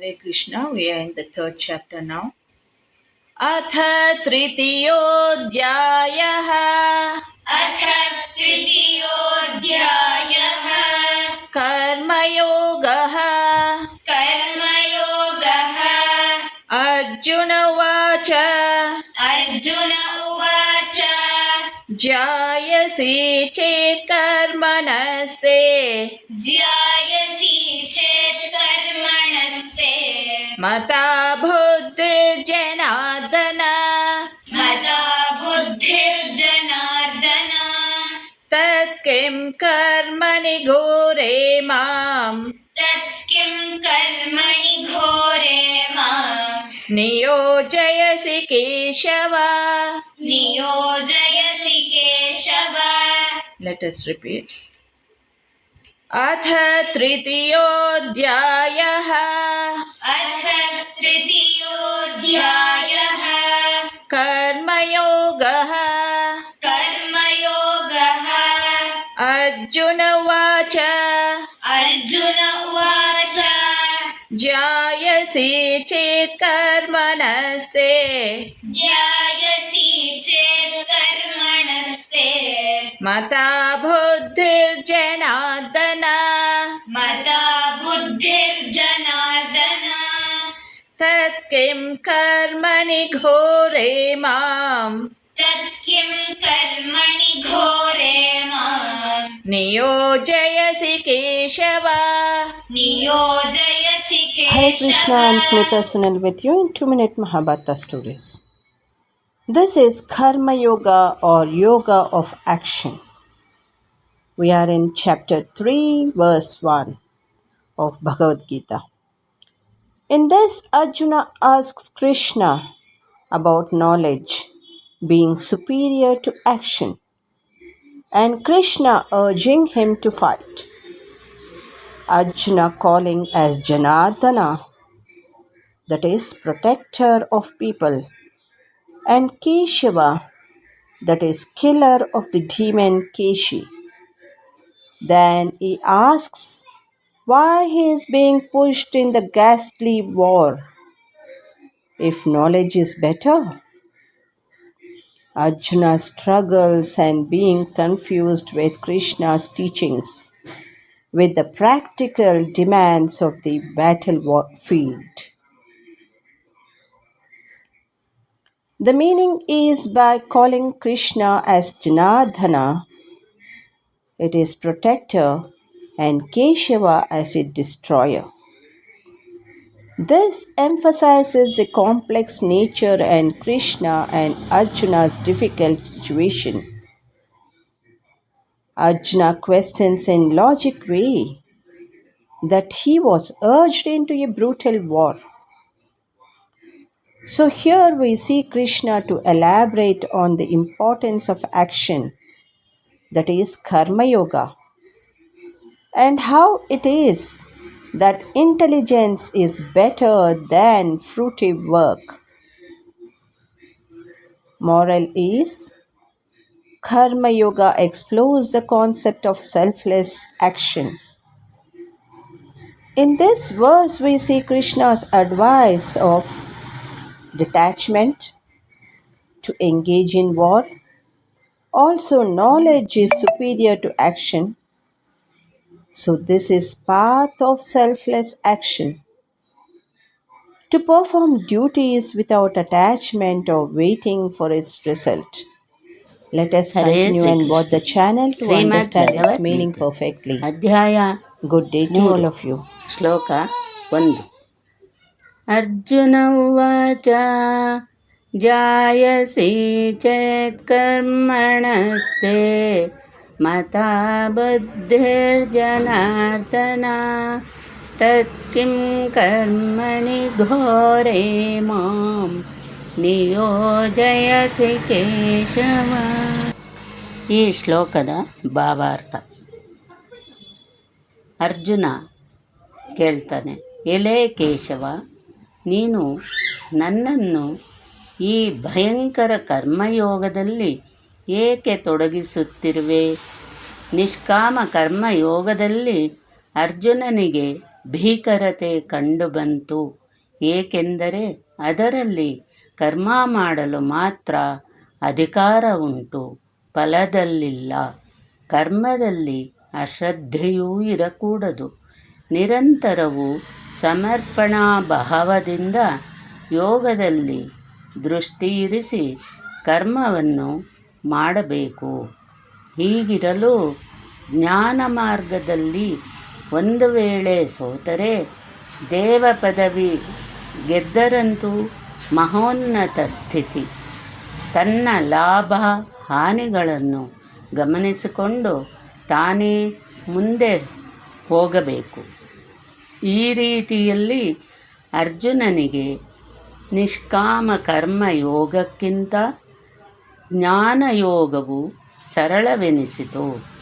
Hare Krishna, we are in the third chapter now. अथ तृतीयोऽध्यायः अथ तृतीयोऽध्यायः कर्मयोगः कर्मयोगः अर्जुन उवाच अर्जुन उवाच जायसि चेत् कर्मणस्ते ज्यायसि मता बुद्धिर्जनार्दन मता बुद्धिर्जनार्दन तत्किं कर्मणि घोरे माम्? तत् किं कर्मणि घोरे माम्? नियोजयसि केशव। नियोजयसि केशव। Let us repeat. अथ तृतीयोऽध्यायः। अर्जुन उवाच। अर्जुन उवाच। जायसि चेत् कर्मणस्ते ज्यायसि चेत् कर्मणस्ते मता बुद्धिर्जनार्दन। मता बुद्धिर्जनार्दन। तत्किं कर्मणि घोरे माम्। तत् कर्मणि घोरे नियोजयसि Keshava नियोजयसि Hare Krishna, I am Smita Sunil with you in 2 Minute Mahabharata Stories. This is Karma Yoga or Yoga of Action. We are in chapter 3, verse 1 of Bhagavad Gita. In this, Arjuna asks Krishna about knowledge being superior to action and Krishna urging him to fight. Arjuna calling as Janardana, that is, protector of people, and Keshava, that is, killer of the demon Keshi. Then he asks why he is being pushed in the ghastly war. If knowledge is better, Arjuna struggles and being confused with Krishna's teachings with the practical demands of the battlefield. The meaning is by calling Krishna as Janardhana, it is protector, and Keshava as a destroyer. This emphasizes the complex nature and Krishna and Arjuna's difficult situation. Arjuna questions in logic way that he was urged into a brutal war. So here we see Krishna to elaborate on the importance of action, that is Karma Yoga, and how it is that intelligence is better than fruitive work. Moral is Karma Yoga explores the concept of selfless action. In this verse, we see Krishna's advice of detachment to engage in war. Also, knowledge is superior to action. So, this is path of selfless action. To perform duties without attachment or waiting for its result. Let us Hare continue Sri and watch the channel to Srimad understand its Bhagavad meaning Gita. perfectly. ಅಧ್ಯಾಯ Good day to all of you. ಶ್ಲೋಕ ಒಂದು ಅರ್ಜುನ ಉವಾಚ ಜಾಯಸಿ ಚೇತ್ಕರ್ಮಣಸ್ತೆ ಮತಾ ಬುದ್ಧಿರ್ಜನಾರ್ದನ ತತ್ಕಿಂ ಕರ್ಮಣಿ ಘೋರೆ ಮಾಂ ನಿಯೋಜಯಸಿ ಈ ಶ್ಲೋಕದ ಭಾವಾರ್ಥ. ಅರ್ಜುನ ಕೇಳ್ತಾನೆ, ಎಲೆ ಕೇಶವ, ನೀನು ನನ್ನನ್ನು ಈ ಭಯಂಕರ ಕರ್ಮಯೋಗದಲ್ಲಿ ಏಕೆ ತೊಡಗಿಸುತ್ತಿರುವೆ? ನಿಷ್ಕಾಮ ಕರ್ಮ ಯೋಗದಲ್ಲಿ ಅರ್ಜುನನಿಗೆ ಭೀಕರತೆ ಕಂಡುಬಂತು. ಏಕೆಂದರೆ ಅದರಲ್ಲಿ ಕರ್ಮ ಮಾಡಲು ಮಾತ್ರ ಅಧಿಕಾರ ಉಂಟು, ಫಲದಲ್ಲಿಲ್ಲ. ಕರ್ಮದಲ್ಲಿ ಅಶ್ರದ್ಧೆಯೂ ಇರಕೂಡದು. ನಿರಂತರವು ಸಮರ್ಪಣಾ ಭಾವದಿಂದ ಯೋಗದಲ್ಲಿ ದೃಷ್ಟಿ ಇರಿಸಿ ಕರ್ಮವನ್ನು ಮಾಡಬೇಕು. ಹೀಗಿರಲು ಜ್ಞಾನ ಮಾರ್ಗದಲ್ಲಿ ಒಂದು ವೇಳೆ ಸೋತರೆ ದೇವ ಪದವಿ ಗೆದ್ದರಂತೂ ಮಹೋನ್ನತ ಸ್ಥಿತಿ. ತನ್ನ ಲಾಭ ಹಾನಿಗಳನ್ನು ಗಮನಿಸಿಕೊಂಡು ತಾನೇ ಮುಂದೆ ಹೋಗಬೇಕು. ಈ ರೀತಿಯಲ್ಲಿ ಅರ್ಜುನನಿಗೆ ನಿಷ್ಕಾಮ ಕರ್ಮ ಯೋಗಕ್ಕಿಂತ ಜ್ಞಾನಯೋಗವು ಸರಳವೆನಿಸಿತು.